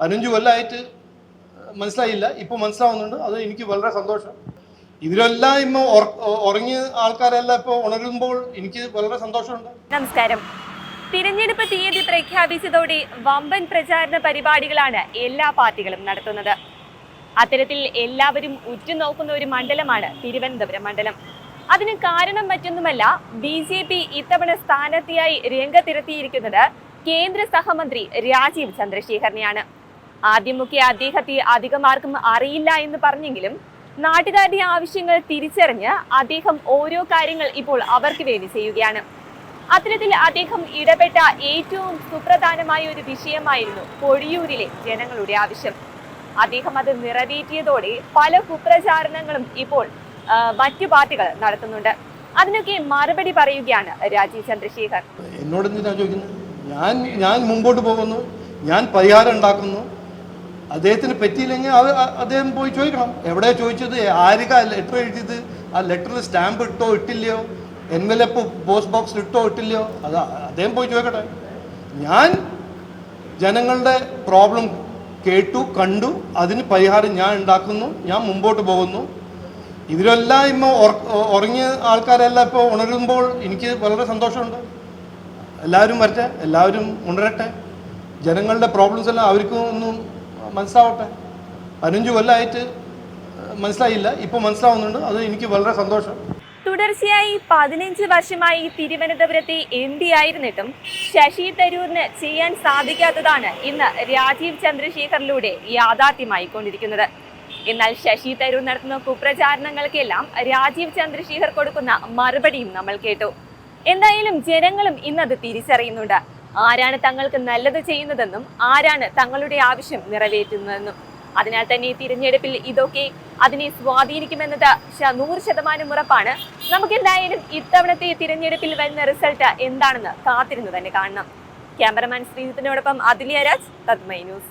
പതിനഞ്ച് കൊല്ലമായിട്ട് മനസ്സിലായില്ല. ഇപ്പൊ മനസ്സിലാവുന്നുണ്ട്. അത് എനിക്ക് വളരെ സന്തോഷം. ഇതിലെല്ലാം ഇമ്മ ഉറങ്ങിയ ആൾക്കാരെല്ലാം ഇപ്പോൾ ഉണരുമ്പോൾ എനിക്ക് വളരെ സന്തോഷമുണ്ട്. നമസ്കാരം. തിരഞ്ഞെടുപ്പ് തീയതി പ്രഖ്യാപിച്ചതോടെ വമ്പൻ പ്രചാരണ പരിപാടികളാണ് എല്ലാ പാർട്ടികളും നടത്തുന്നത്. അത്തരത്തിൽ എല്ലാവരും ഉറ്റുനോക്കുന്ന ഒരു മണ്ഡലമാണ് തിരുവനന്തപുരം മണ്ഡലം. അതിന് കാരണം മറ്റൊന്നുമല്ല ബി ജെ പി ഇത്തവണ സ്ഥാനാർത്ഥിയായി രംഗത്തിറത്തിയിരിക്കുന്നത് കേന്ദ്ര സഹമന്ത്രി രാജീവ് ചന്ദ്രശേഖരനെയാണ്. ആദ്യമൊക്കെ അദ്ദേഹത്തെ അധികമാർക്കും അറിയില്ല എന്ന് പറഞ്ഞെങ്കിലും നാട്ടുകാരുടെ ആവശ്യങ്ങൾ തിരിച്ചറിഞ്ഞ് അദ്ദേഹം ഓരോ കാര്യങ്ങൾ ഇപ്പോൾ അവർക്ക് വേണ്ടി ചെയ്യുകയാണ്. അത്തരത്തിൽ അദ്ദേഹം ഇടപെട്ട ഏറ്റവും സുപ്രധാനമായ ഒരു വിഷയമായിരുന്നു പൊഴിയൂരിലെ ജനങ്ങളുടെ ആവശ്യം. അദ്ദേഹം അത് നിറവേറ്റിയതോടെ പല കുപ്രചാരണങ്ങളും ഇപ്പോൾ മറ്റു പാർട്ടികൾ നടത്തുന്നുണ്ട്. അതിനൊക്കെ മറുപടി പറയുകയാണ് രാജീവ് ചന്ദ്രശേഖർ. എന്നോട് ഞാൻ ഞാൻ മുമ്പോട്ട് പോകുന്നു ഞാൻ പരിഹാരം ഉണ്ടാക്കുന്നു അദ്ദേഹത്തിന് പറ്റിയില്ലെങ്കിൽ അത് അദ്ദേഹം പോയി ചോദിക്കണം. എവിടെ ചോദിച്ചത്? ആർക്കാ ലെറ്റർ എഴുതിയത്? ആ ലെറ്ററിൽ സ്റ്റാമ്പ് ഇട്ടോ ഇട്ടില്ലയോ? എൻവലപ്പ് പോസ്റ്റ് ബോക്സിൽ ഇട്ടോ ഇട്ടില്ലയോ? അത് അദ്ദേഹം പോയി ചോദിക്കട്ടെ. ഞാൻ ജനങ്ങളുടെ പ്രോബ്ലം കേട്ടു കണ്ടു. അതിന് പരിഹാരം ഞാൻ ഉണ്ടാക്കുന്നു. ഞാൻ മുമ്പോട്ട് പോകുന്നു. ഇവരെല്ലാം ഇമ്മ ഉറങ്ങിയ ആൾക്കാരെല്ലാം ഇപ്പോൾ ഉണരുമ്പോൾ എനിക്ക് വളരെ സന്തോഷമുണ്ട്. എല്ലാവരും വരട്ടെ. എല്ലാവരും ഉണരട്ടെ. ജനങ്ങളുടെ പ്രോബ്ലംസ് എല്ലാം അവർക്കും ഒന്നും മനസ്സിലാവട്ടെ പതിനഞ്ച് കൊല്ലമായിട്ട് മനസ്സിലായില്ല. ഇപ്പൊ മനസ്സിലാവുന്നുണ്ട്. അത് എനിക്ക് വളരെ സന്തോഷം. തുടർച്ചയായി പതിനഞ്ച് വർഷമായി തിരുവനന്തപുരത്തെ എം പി ആയിരുന്നിട്ടും ശശി തരൂരിന് ചെയ്യാൻ സാധിക്കാത്തതാണ് ഇന്ന് രാജീവ് ചന്ദ്രശേഖറിലൂടെ യാഥാർത്ഥ്യമായിക്കൊണ്ടിരിക്കുന്നത് എന്നാൽ ശശി തരൂർ നടത്തുന്ന കുപ്രചാരണങ്ങൾക്കെല്ലാം രാജീവ് ചന്ദ്രശേഖർ കൊടുക്കുന്ന മറുപടിയും നമ്മൾ കേട്ടു. എന്തായാലും ജനങ്ങളും ഇന്നത് തിരിച്ചറിയുന്നുണ്ട്. ആരാണ് തങ്ങൾക്ക് നല്ലത് ചെയ്യുന്നതെന്നും ആരാണ് തങ്ങളുടെ ആവശ്യം നിറവേറ്റുന്നതെന്നും. അതിനാൽ തന്നെ ഈ തിരഞ്ഞെടുപ്പിൽ ഇതൊക്കെ അതിനെ സ്വാധീനിക്കുമെന്നത് നൂറ് ശതമാനം ഉറപ്പാണ്. നമുക്ക് എന്തായാലും ഇത്തവണത്തെ തിരഞ്ഞെടുപ്പിൽ വരുന്ന റിസൾട്ട് എന്താണെന്ന് കാത്തിരുന്നു തന്നെ കാണണം. ക്യാമറമാൻ ശ്രീജിത്തിനോടൊപ്പം അതിലിയ രാജ് തദ്മൈ ന്യൂസ്.